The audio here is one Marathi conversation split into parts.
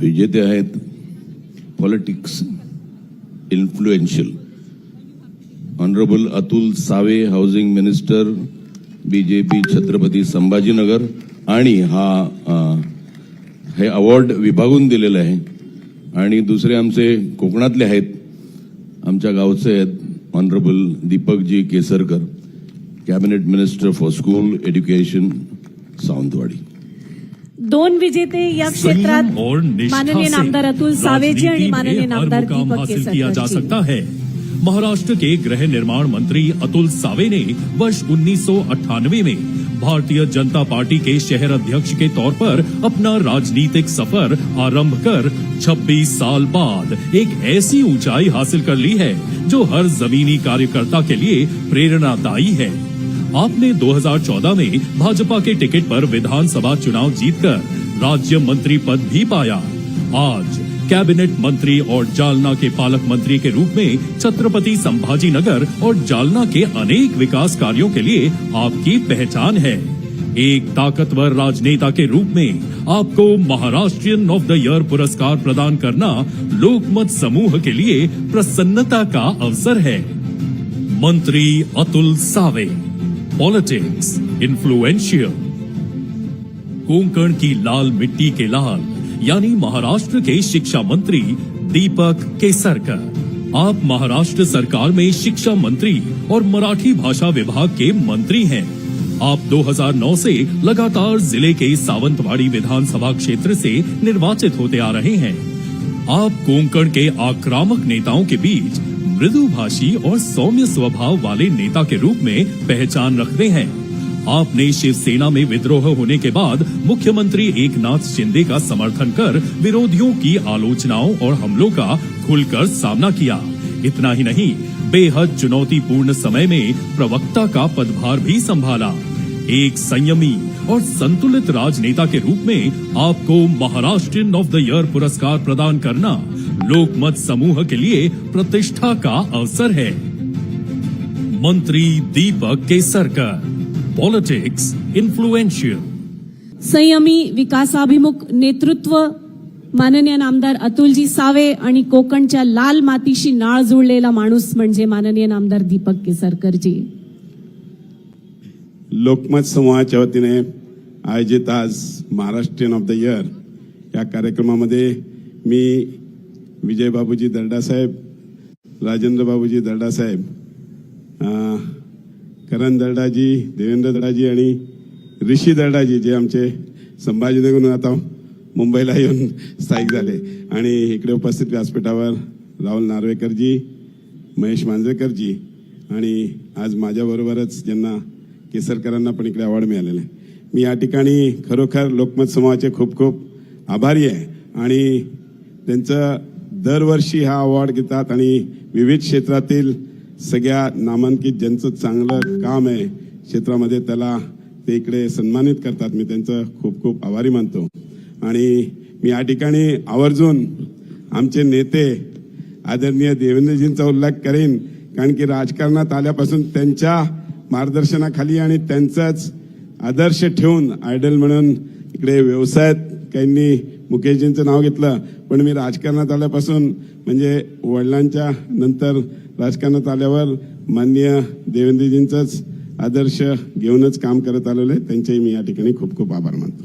विजेते आहेत politics influential honourable Atul Save housing minister BJP Chhatrapati Sambhajinagar आणि हा हे अवॉर्ड विभागून दिलेलं आहे. आणि दुसरे आमचे कोकणातले आहेत आमच्या गावचे आहेत honourable Deepakji Kesarkar cabinet minister for school education Sawantwadi. दोन विजेते या क्षेत्रात माननीय से नामदार अतुल सावेजी आणि माननीय नामदार दीपक हासिल किया जा सकता है। महाराष्ट्र के गृह निर्माण मंत्री अतुल सावे ने वर्ष उन्नीस सौ अठानवे में भारतीय जनता पार्टी के शहर अध्यक्ष के तौर पर अपना राजनीतिक सफ़र आरंभ कर 26 साल बाद एक ऐसी ऊंचाई हासिल कर ली है जो हर जमीनी कार्यकर्ता के लिए प्रेरणादायी है। आपने 2014 में भाजपा के टिकट पर विधानसभा चुनाव जीतकर राज्य मंत्री पद भी पाया। आज कैबिनेट मंत्री और जालना के पालक मंत्री के रूप में छत्रपति संभाजी नगर और जालना के अनेक विकास कार्यों के लिए आपकी पहचान है। एक ताकतवर राजनेता के रूप में आपको महाराष्ट्रियन ऑफ़ द ईयर पुरस्कार प्रदान करना लोकमत समूह के लिए प्रसन्नता का अवसर है। मंत्री अतुल सावे। पॉलिटिक्स इन्फ्लुएंशियल कोंकण की लाल मिट्टी के लाल, यानी महाराष्ट्र के शिक्षा मंत्री दीपक केसरकर। आप महाराष्ट्र सरकार में शिक्षा मंत्री और मराठी भाषा विभाग के मंत्री हैं। आप 2009 से लगातार ज़िले के सावंतवाड़ी विधानसभा क्षेत्र से निर्वाचित होते आ रहे हैं। आप कोंकण के आक्रामक नेताओं के बीच मृदुभाषी और सौम्य स्वभाव वाले नेता के रूप में पहचान रखते हैं। आपने शिवसेना में विद्रोह होने के बाद मुख्यमंत्री एकनाथ शिंदे का समर्थन कर विरोधियों की आलोचनाओं और हमलों का खुलकर सामना किया। इतना ही नहीं, बेहद चुनौतीपूर्ण समय में प्रवक्ता का पदभार भी संभाला। एक संयमी और संतुलित राजनेता के रूप में आपको महाराष्ट्र ऑफ द ईयर पुरस्कार प्रदान करना लोकमत समूह के लिए प्रतिष्ठा का अवसर है। मंत्री दीपक केसरकर पॉलिटिक्स इन्फ्लुएंशियल संयमी विकासाभिमुख नेतृत्व माननीय नामदार अतुलजी सावे आणि कोकणच्या लाल मातीशी नाळ जुळलेला माणूस म्हणजे माननीय नामदार दीपक केसरकरजी। लोकमत समूहाच्या वतीने आयोजित आज महाराष्ट्रीयन ऑफ द इयर या कार्यक्रमामध्ये मी विजय बाबूजी दर्डासाहेब राजेंद्र बाबूजी दर्डासाहेब करण दर्डाजी देवेंद्र दर्डाजी आणि ऋषी दर्डाजी जे आमचे संभाजीनगरहून आता मुंबईला येऊन स्थायिक झाले. आणि इकडे उपस्थित व्यासपीठावर राहुल नार्वेकरजी महेश मांजरेकरजी आणि आज माझ्याबरोबरच ज्यांना केसरकरांना पण इकडे अवॉर्ड मिळालेला आहे. मी या ठिकाणी खरोखर लोकमत समूहाचे खूप खूप आभारी आहे. आणि त्यांचं दरवर्षी हा अवॉर्ड घेतात आणि विविध क्षेत्रातील सगळ्या नामांकित ज्यांचं चांगलं काम आहे क्षेत्रामध्ये त्याला ते इकडे सन्मानित करतात. मी त्यांचं खूप खूप आभारी मानतो. आणि मी या ठिकाणी आवर्जून आमचे नेते आदरणीय देवेंद्रजींचा उल्लेख करेन. कारण की राजकारणात आल्यापासून त्यांच्या मार्गदर्शनाखाली आणि त्यांचाच आदर्श ठेवून आयडल म्हणून इकडे व्यवसायात काहींनी मुकेशजींचं नाव घेतलं. पण मी राजकारणात आल्यापासून म्हणजे वडिलांच्या नंतर राजकारणात आल्यावर माननीय देवेंद्रजींचाच आदर्श घेऊनच काम करत आलेलो आहे. त्यांचेही मी या ठिकाणी खूप खूप आभार मानतो.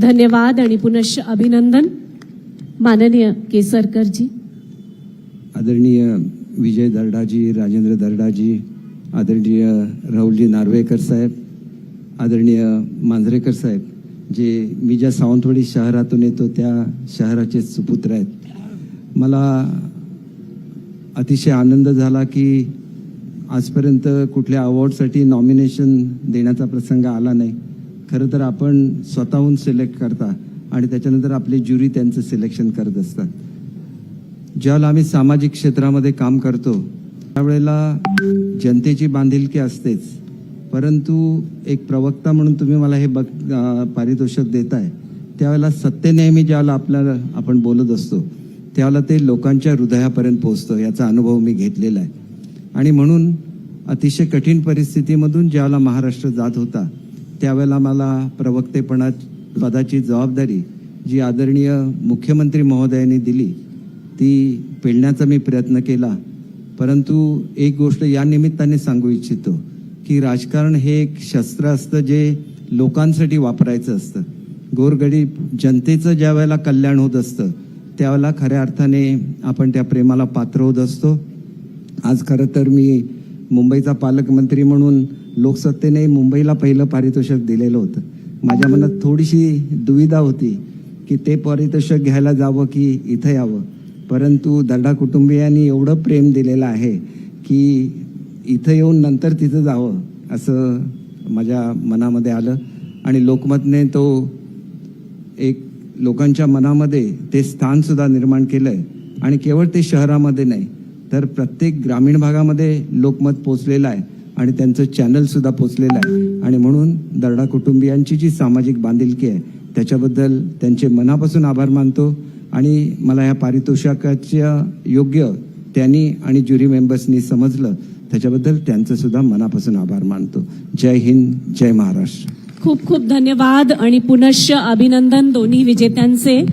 धन्यवाद आणि पुनश्च अभिनंदन. माननीय केसरकरजी. आदरणीय विजय दर्डाजी राजेंद्र दर्डाजी आदरणीय राहुलजी नार्वेकर साहेब आदरणीय मांजरेकर साहेब जे मी ज्या सावंतवाडी शहरातून येतो त्या शहराचे सुपुत्र आहेत. मला अतिशय आनंद झाला की आजपर्यंत कुठल्या अवॉर्डसाठी नॉमिनेशन देण्याचा प्रसंग आला नाही. खरं तर आपण स्वतःहून सिलेक्ट करता आणि त्याच्यानंतर आपली ज्युरी त्यांचं सिलेक्शन करत असतात. ज्यावेळेला आम्ही सामाजिक क्षेत्रामध्ये काम करतो त्यावेळेला जनतेची बांधिलकी असतेच. परंतु एक प्रवक्ता म्हणून तुम्ही मला हे बघ पारितोषिक देताय. त्यावेळेला सत्यनेहमी ज्यावेळेला आपल्याला आपण बोलत असतो त्यावेळेला ते लोकांच्या हृदयापर्यंत पोहोचतं याचा अनुभव मी घेतलेला आहे. आणि म्हणून अतिशय कठीण परिस्थितीमधून ज्यावेळेला महाराष्ट्र जात होता त्यावेळेला मला प्रवक्तेपणा पदाची जबाबदारी जी आदरणीय मुख्यमंत्री महोदयांनी दिली ती पेलण्याचा मी प्रयत्न केला. परंतु एक गोष्ट या निमित्ताने सांगू इच्छितो की राजकारण हे एक शस्त्र असतं जे लोकांसाठी वापरायचं असतं. गोरगरीब जनतेचं ज्या वेळेला कल्याण होत असतं त्यावेळेला खऱ्या अर्थाने आपण त्या प्रेमाला पात्र होत असतो. आज खरं तर मी मुंबईचा पालकमंत्री म्हणून लोकसत्तेने मुंबईला पहिलं पारितोषिक दिलेलं होतं. माझ्या मनात थोडीशी दुविधा होती की ते पारितोषिक घ्यायला जावं की इथं यावं. परंतु दर्डा कुटुंबियांनी एवढं प्रेम दिलेलं आहे की इथं येऊन नंतर तिथं जावं असं माझ्या मनामध्ये आलं. आणि लोकमतने तो एक लोकांच्या मनामध्ये ते स्थानसुद्धा निर्माण केलं आहे आणि केवळ ते शहरामध्ये नाही तर प्रत्येक ग्रामीण भागामध्ये लोकमत पोचलेलं आहे आणि त्यांचं चॅनलसुद्धा पोचलेलं आहे. आणि म्हणून दर्डा कुटुंबियांची जी सामाजिक बांधिलकी आहे त्याच्याबद्दल त्यांचे मनापासून आभार मानतो. आणि मला या पारितोषिकाच्या योग्य त्यांनी आणि ज्युरी मेंबर्सनी समजलं त्याच्याबद्दल त्यांचं सुद्धा मनापासून आभार मानतो. जय हिंद जय महाराष्ट्र. खूप खूप धन्यवाद आणि पुनश्च अभिनंदन दोन्ही विजेत्यांचे.